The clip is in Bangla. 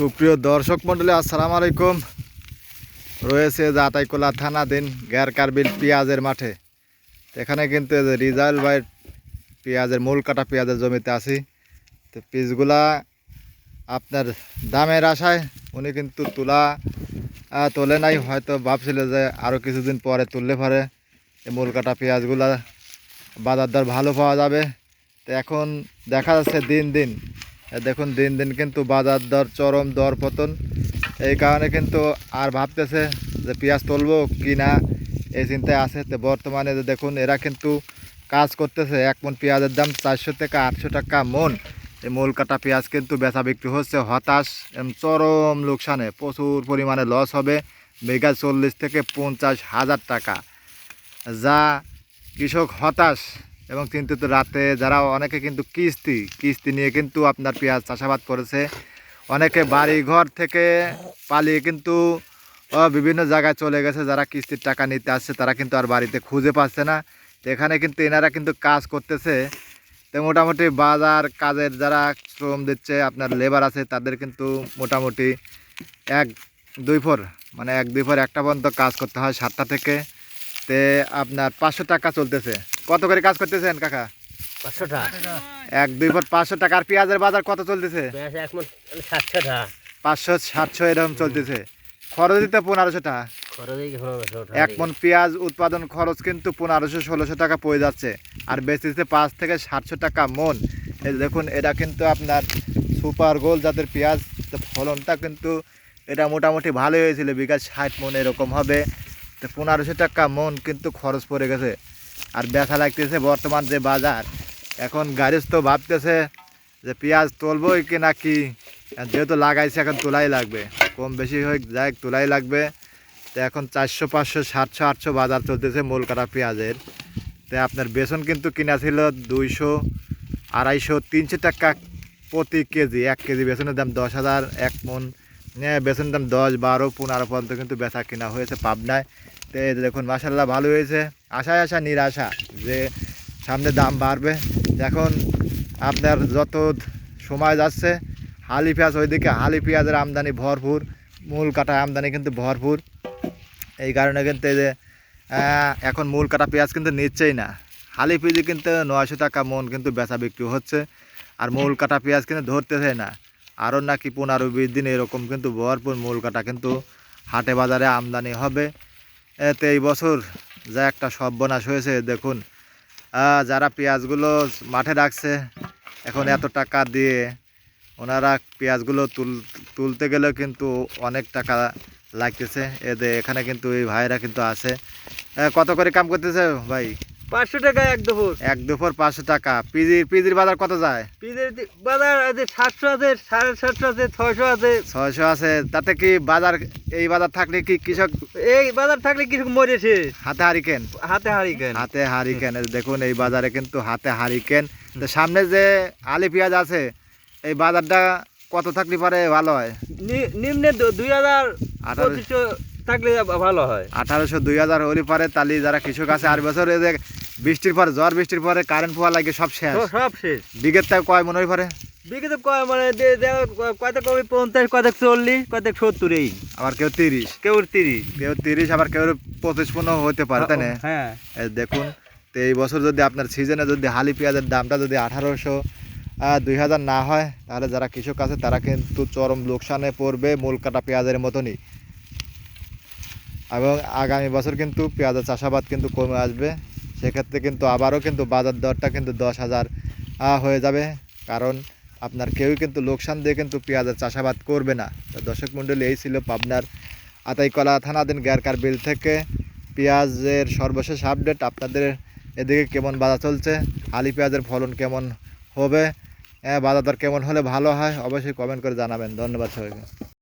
সুপ্রিয় দর্শক মন্ডলী আসসালামু আলাইকুম। রয়েছে জাতাইকোলা থানাধীন গ্যার কারবিল পেঁয়াজের মাঠে। এখানে কিন্তু রিজাল ভাই পেঁয়াজের মূল কাটা পেঁয়াজের জমিতে আছি। তো পিসগুলা আপনার দামের আশায় উনি কিন্তু তুলা তোলে নাই, হয়তো ভাবছিল যে আরও কিছুদিন পরে তুললে পরে। এই মূল কাটা পেঁয়াজগুলা বাজার দর ভালো পাওয়া যাবে। তো এখন দেখা যাচ্ছে দিন দিন দেখুন, দিন দিন কিন্তু বাজার দর, চরম দর পতন। এই কারণে কিন্তু আর ভাবতেছে যে পেঁয়াজ তুলবো কি না, এই চিন্তায় আছে। তো বর্তমানে যে দেখুন, এরা কিন্তু কাজ করতেছে এক মন পেঁয়াজের দাম চারশো থেকে আটশো টাকা মন। এই মূল কাটা পেঁয়াজ কিন্তু বেচা বিক্রি হচ্ছে হতাশ চরম লোকসানে। প্রচুর পরিমাণে লস হবে, বিঘা চল্লিশ থেকে পঞ্চাশ হাজার টাকা। যা কৃষক হতাশ এবং চিন্তিত রাতে যারা অনেকে কিন্তু কিস্তি কিস্তি নিয়ে কিন্তু আপনার পেঁয়াজ চাষাবাদ করেছে। অনেকে বাড়ি ঘর থেকে পালিয়ে কিন্তু বিভিন্ন জায়গায় চলে গেছে, যারা কিস্তির টাকা নিতে আসছে, তারা কিন্তু আর বাড়িতে খুঁজে পাচ্ছে না। এখানে কিন্তু এনারা কিন্তু কাজ করতেছে। তো মোটামুটি বাজার কাজের যারা শ্রম দিচ্ছে, আপনার লেবার আছে, তাদের কিন্তু মোটামুটি এক, দুই ফোর মানে এক, দুই ফোর, একটা পর্যন্ত কাজ করতে হয় সাতটা থেকে। তে আপনার পাঁচশো টাকা চলতেছে। কত করে কাজ করতেছেন কাকা? পাঁচশো টাকা এক দুই ফুট পাঁচশো টাকা। আর পেঁয়াজের বাজার কত চলতেছে? মন সাতশো টাকা পাঁচশো সাতশো এরকম চলতেছে। খরচ দিতে পনেরোশো টাকা এক মন পেঁয়াজ উৎপাদন খরচ কিন্তু পনেরোশো ষোলোশো টাকা পড়ে যাচ্ছে। আর বেচতেছে পাঁচ থেকে সাতশো টাকা মন। দেখুন এটা কিন্তু আপনার সুপার গোল জাতের পেঁয়াজ। তো ফলনটা কিন্তু এটা মোটামুটি ভালোই হয়েছিল বিঘা ষাট মন এরকম হবে। তো পনেরোশো টাকা মন কিন্তু খরচ পড়ে গেছে। আর ব্যথা লাগতেছে বর্তমান যে বাজার। এখন গাড়িস্থ ভাবতেছে যে পেঁয়াজ তুলবই কি না কি, যেহেতু লাগাইছে এখন তোলাই লাগবে। কম বেশি হয়ে যাই তোলাই লাগবে। তো এখন চারশো, পাঁচশো, সাতশো, আটশো বাজার চলতেছে মূল কাটা পেঁয়াজের। তো আপনার বেসন কিন্তু কিনা ছিল দুইশো, আড়াইশো, তিনশো টাকা প্রতি কেজি। এক কেজি বেসনের দাম দশ হাজার, এক মন। বেসনের দাম দশ, বারো, পনেরো পর্যন্ত কিন্তু বেচা কিনা হয়েছে পাবনায়। তো দেখুন মাসাল্লাহ ভালো হয়েছে। আশায় আশা নিরাশা যে সামনে দাম বাড়বে। এখন আপনার যত সময় যাচ্ছে, হালি পেঁয়াজ ওইদিকে, হালি পেঁয়াজের আমদানি ভরপুর, মূল কাটা আমদানি কিন্তু ভরপুর। এই কারণে কিন্তু এই যে এখন মূল কাটা পেঁয়াজ কিন্তু নিচ্ছেই না। হালি পেঁয়াজি কিন্তু নয়শো টাকা মন কিন্তু বেচা বিক্রি হচ্ছে, আর মূল কাটা পেঁয়াজ কিন্তু ধরতেছে না। আরও নাকি পনেরো বিশ দিন এরকম কিন্তু ভরপুর মূল কাটা কিন্তু হাটে বাজারে আমদানি হবে। এতে এই বছর যা একটা সর্বনাশ হয়েছে, দেখুন। যারা পেঁয়াজগুলো মাঠে রাখছে, এখন এত টাকা দিয়ে ওনারা পেঁয়াজগুলো তুল, তুলতে গেলেও কিন্তু অনেক টাকা লাগতেছে। এদের এখানে কিন্তু এই ভাইরা কিন্তু আছে। কত করে কাম করতেছে ভাই? পাঁচশো টাকা এক দুপুর। এক দুপুর পাঁচশো টাকা। পিজির পিজির বাজার কত যায়? পিজের বাজার আছে সাতশো আছে সাড়ে সাতশো আছে ছয়শো আছে। ছয়শো আছে। তাতে কি বাজার এই বাজার থাকলে কি কৃষক এই বাজার থাকলে মরেছে হাতে হারিকেন? হাতে হারি কেন হাতে হারিকেন। দেখুন এই বাজারে কিন্তু হাতে হারিকেন। সামনে যে আলি পেঁয়াজ আছে এই বাজারটা কত থাকলে পারে ভালো হয়? নিম্নে দুই হাজার আঠারো পঁচিশশো থাকলে ভালো হয়। আঠারোশো দুই হাজার হলে পারে তাহলে যারা কৃষক আছে আর বছর বৃষ্টির পরে ঝড় বৃষ্টির পরে কারেন্ট পোয়া লাগে সব শেষ। সব- শেষ। বিঘের তাই কয় মনে পারে? বিকেতে কয় মানে কত কবি? পঞ্চাশ কত চল্লিশ কত সত্তর এই। আবার কেউ তিরিশ। কেউ তিরিশ। কেউ তিরিশ আবার কেউ পঁচিশ পনেরো হতে পারে তাই না? হ্যাঁ। দেখুন তো এই বছর যদি আপনার সিজনে যদি হালি পেঁয়াজের দামটা যদি আঠারোশো দুই হাজার না হয় তাহলে যারা কৃষক আছে তারা কিন্তু চরম লোকসানে পড়বে মূল কাটা পেঁয়াজের মতনই। এবং আগামী বছর কিন্তু পেঁয়াজের চাষাবাদ কিন্তু কমে আসবে। সেক্ষেত্রে কিন্তু আবারও কিন্তু বাজার দরটা কিন্তু দশ হাজার হয়ে যাবে। কারণ আপনার কেউই কিন্তু লোকসান দিয়ে কিন্তু পেঁয়াজের চাষাবাদ করবে না। তো দর্শক মণ্ডলী এই ছিল পাবনার আতাইকলা থানাধীন গ্যারকার বিল থেকে পেঁয়াজের সর্বশেষ আপডেট। আপনাদের এদিকে কেমন বাজার চলছে? আলি পেঁয়াজের ফলন কেমন হবে? হ্যাঁ, বাজার দর কেমন হলে ভালো হয়? অবশ্যই কমেন্ট করে জানাবেন। ধন্যবাদ সবাইকে।